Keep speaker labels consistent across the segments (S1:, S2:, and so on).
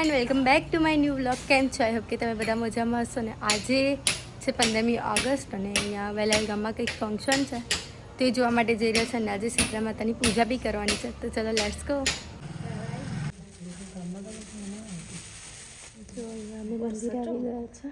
S1: And welcome back to my new vlog કેમ છો? I hope કે તમે બધા મજામાં હશો. ને આજે છે પંદરમી ઓગસ્ટ અને અહીંયા વેલાલ ગામમાં કંઈક ફંક્શન છે. તે જોવા માટે જઈ રહ્યા છે અને આજે શીતળા માતાની પૂજા બી કરવાની છે. તો ચલો લેટ્સ ગો અમે મંદિર આવી ગયા છે.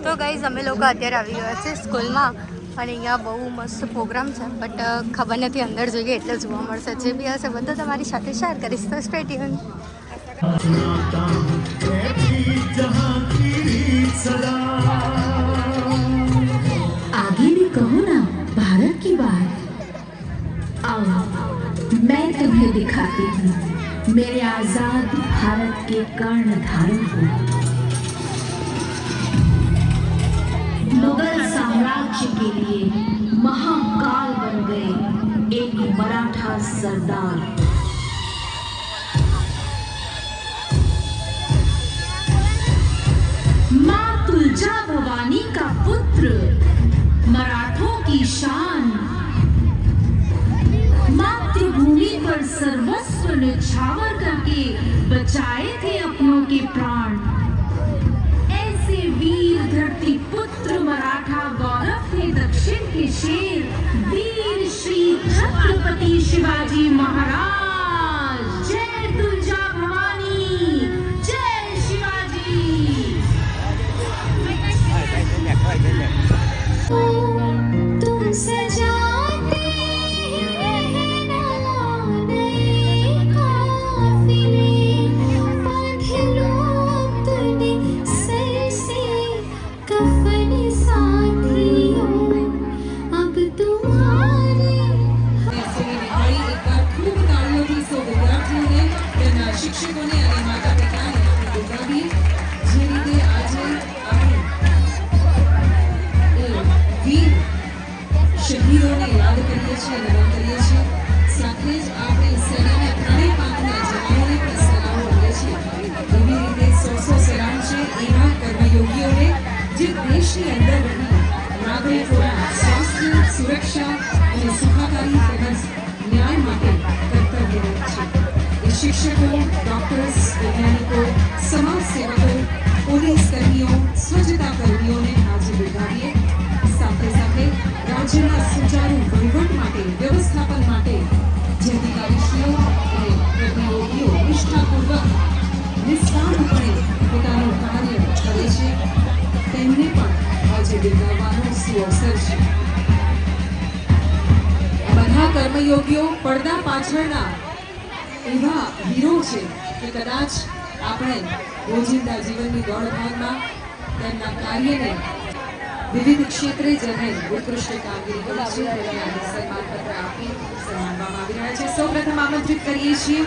S1: તો ગાઈઝ અમે લોકો અત્યારે આવી ગયા છે સ્કૂલમાં અને અહીંયા બહુ મસ્ત પ્રોગ્રામ છે બટ ખબર નથી અંદર જોઈએ એટલે જોવા મળશે જે બી હશે બધું તમારી સાથે શેર કરીશ તો સ્ટે ટ્યુન
S2: आगे भी कहो ना भारत की बात आओ मैं तुम्हें दिखाती हूँ मेरे आजाद भारत के कर्णधारों को साम्राज्य के लिए महाकाल बन गए एक मराठा सरदार। माँ तुलजा भवानी का पुत्र, मराठों की शान। मातृभूमि पर सर्वस्व निछावर करके बचाए थे अपनों के प्राण। ऐसे वीर धरती पुत्र मराठा
S3: કે શેર વીર શ્રી છત્રપતિ શિવાજી મહારાજ શિક્ષકો ડોક્ટર્સ વૈજ્ઞાનિકો સમાજ સેવકો સ્વચ્છતા કર્મીઓને આજે બિરદાવીએ સાથે સાથે રાજ્યના સુચારુ વહીવટ માટે, વ્યવસ્થાપન માટે જે અધિકારીશ્રીઓ અને પ્રતિનિધિઓ નિષ્ઠાપૂર્વક નિસ્વાર્થપણે પોતાનું કાર્ય કરે છે. તેમને પણ આજે બિરદાવવાનો સુઅવસર છે. બધા કર્મયોગીઓ પડદા પાછળના એવા હીરો છે કે કદાચ આપણે રોજિંદા જીવનની દોડભાગમાં તેમના કાર્યને વિવિધ ક્ષેત્રે જેમણે ઉત્કૃષ્ટ કામગીરી કરી છે તેમને સન્માનપત્ર આપી સન્માનવામાં આવી રહ્યા છે. સૌપ્રથમ આમંત્રિત કરીએ છીએ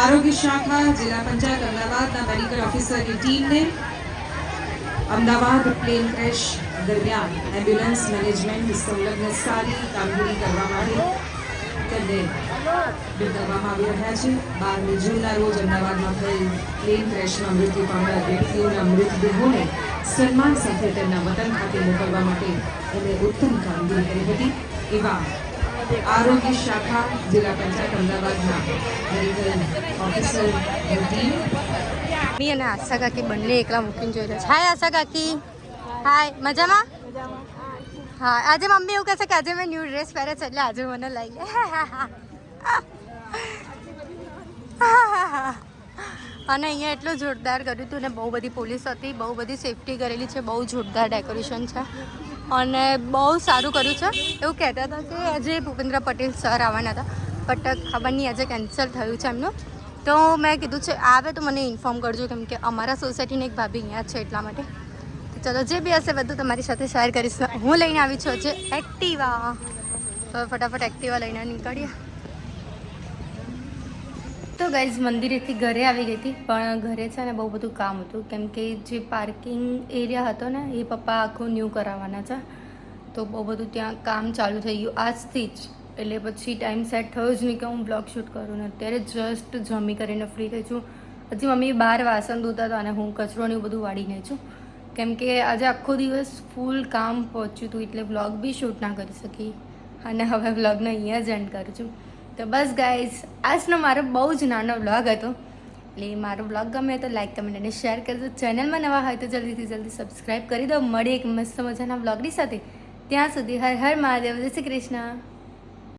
S3: આરોગ્ય શાખા, જિલ્લા પંચાયત, અમદાવાદના મેડિકલ ઓફિસરની ટીમને. અમદાવાદ પ્લેન ક્રેશ દરમિયાન એમ્બ્યુલન્સ મેનેજમેન્ટ સંલગ્ન સારી કામગીરી કરવા માટે તેમને બિરદાવવામાં આવી રહ્યા છે. બારમી જૂનના રોજ અમદાવાદમાં થયેલ પ્લેન ક્રેશમાં મૃત્યુ પામેલા વ્યક્તિઓના મૃતદેહોને સન્માન સાથે તેમના વતન ખાતે મોકલવા માટે એમણે ઉત્તમ કામગીરી કરી હતી. એવા આરોગ્ય શાખા જિલ્લા પંચાયત અમદાવાદના ઓફિસર
S1: મમ્મી અને આશા કાકી બંને એકલા મૂકીને જોઈ રહ્યા છે. હાય આશા કાકી. હાય મજામાં. હા, આજે મમ્મી એવું કહેશે કે આજે મેં ન્યૂ ડ્રેસ પહેરે છે એટલે આજે મને લઈ લે. અને અહીંયા એટલું જોરદાર કર્યું હતું ને, બહુ બધી પોલીસ હતી, બહુ બધી સેફટી કરેલી છે, બહુ જોરદાર ડેકોરેશન છે. અને બહુ સારું કર્યું છે. એવું કહેતા હતા કે આજે ભૂપેન્દ્ર પટેલ સર આવવાના હતા બટ ખબર નહીં આજે કેન્સલ થયું છે એમનું. તો મેં કીધું છે, આવે તો મને ઇન્ફોર્મ કરજો કેમ કે અમારા સોસાયટીની એક ભાભી અહીંયા છે એટલા માટે. ચલો જે બી હશે બધું તમારી સાથે શેર કરીશ. હું લઈને આવી છું જે એક્ટિવા તો ફટાફટ એક્ટિવા લઈને નીકળીએ. તો ગાઈઝ મંદિરેથી ઘરે આવી ગઈ હતી, પણ ઘરે છે ને બહુ બધું કામ હતું. કેમ કે જે પાર્કિંગ એરિયા હતો ને, એ પપ્પા આખું ન્યૂ કરાવવાના છે. તો બહુ બધું ત્યાં કામ ચાલુ થઈ ગયું આજથી જ. એટલે પછી ટાઈમ સેટ થયો જ નહીં કે હું બ્લોગ શૂટ કરું. ને અત્યારે જસ્ટ જમી કરીને ફ્રી થઈ છું. હજી મમ્મી બહાર વાસણ ધોતા હતા અને હું કચરો ને એવું બધું વાળીને છું. કેમ કે આજે આખો દિવસ ફૂલ કામ પહોંચ્યું હતું એટલે વ્લોગ બી શૂટ ના કરી શકી. અને હવે વ્લોગને અહીંયા જ એન્ડ કરું છું. તો બસ ગાઈઝ આજનો મારો બહુ જ નાનો વ્લોગ હતો. એટલે મારો વ્લોગ ગમે તો લાઈક કમેન્ટ અને શેર કરજો. ચેનલમાં નવા હોય તો જલ્દીથી જલ્દી સબસ્ક્રાઈબ કરી દો. મળી એક મસ્ત મજાના વ્લોગની સાથે. ત્યાં સુધી હર હર મહાદેવ. જય શ્રી કૃષ્ણ.